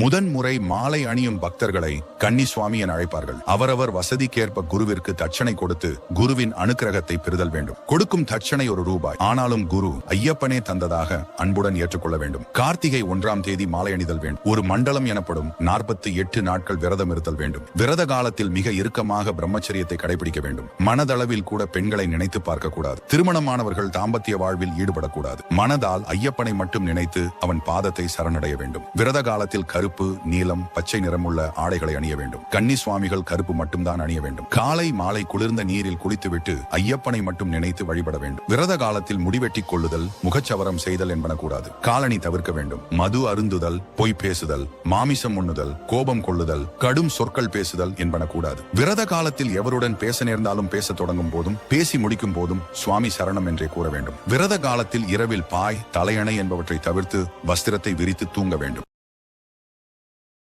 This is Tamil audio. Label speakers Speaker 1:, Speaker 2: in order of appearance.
Speaker 1: முதன் முறை மாலை அணியும் பக்தர்களை கன்னி சுவாமி என அழைப்பார்கள். அவரவர் வசதிக்கேற்ப குருவிற்கு தட்சணை கொடுத்து குருவின் அனுக்கிரகத்தை பெறுதல் வேண்டும். கொடுக்கும் தட்சணை ஒரு ரூபாய். ஆனாலும் குரு ஐயப்பனே தந்ததாக அன்புடன் ஏற்றுக்கொள்ள வேண்டும். கார்த்திகை ஒன்றாம் தேதி மாலை அணிதல் வேண்டும். ஒரு மண்டலம் எனப்படும் நாற்பத்தி எட்டு நாட்கள் விரதம் இருத்தல் வேண்டும். விரத காலத்தில் மிக இறுக்கமாக பிரம்மச்சரியத்தை கடைபிடிக்க வேண்டும். மனதளவில் கூட பெண்களை நினைத்து பார்க்க கூடாது திருமணமானவர்கள் தாம்பத்திய வாழ்வில் ஈடுபடக்கூடாது. மனதால் ஐயப்பனை மட்டும் நினைத்து அவன் பாதத்தை சரணடைய வேண்டும். விரத காலத்தில் கரு கருப்பு நீலம் பச்சை நிறமுள்ள ஆடைகளை அணிய வேண்டும். கன்னி சுவாமிகள் கருப்பு மட்டும்தான் அணிய வேண்டும். காலை மாலை குளிர்ந்த நீரில் குளித்துவிட்டு ஐயப்பனை மட்டும் நினைத்து வழிபட வேண்டும். விரத காலத்தில் முடிவெட்டி கொள்ளுதல் முகச்சவரம் செய்தல் என்பன கூடாது. காலனி தவிர்க்க வேண்டும். மது அருந்துதல் பொய் பேசுதல் மாமிசம் உண்ணுதல் கோபம் கொள்ளுதல் கடும் சொற்கள் பேசுதல் என்பன கூடாது. விரத காலத்தில் எவருடன் பேச நேர்ந்தாலும் பேசத் தொடங்கும் போதும் பேசி முடிக்கும் போதும் சுவாமி சரணம் என்றே கூற வேண்டும். விரத காலத்தில் இரவில் பாய் தலையணை என்பவற்றை தவிர்த்து வஸ்திரத்தை விரித்து தூங்க வேண்டும்.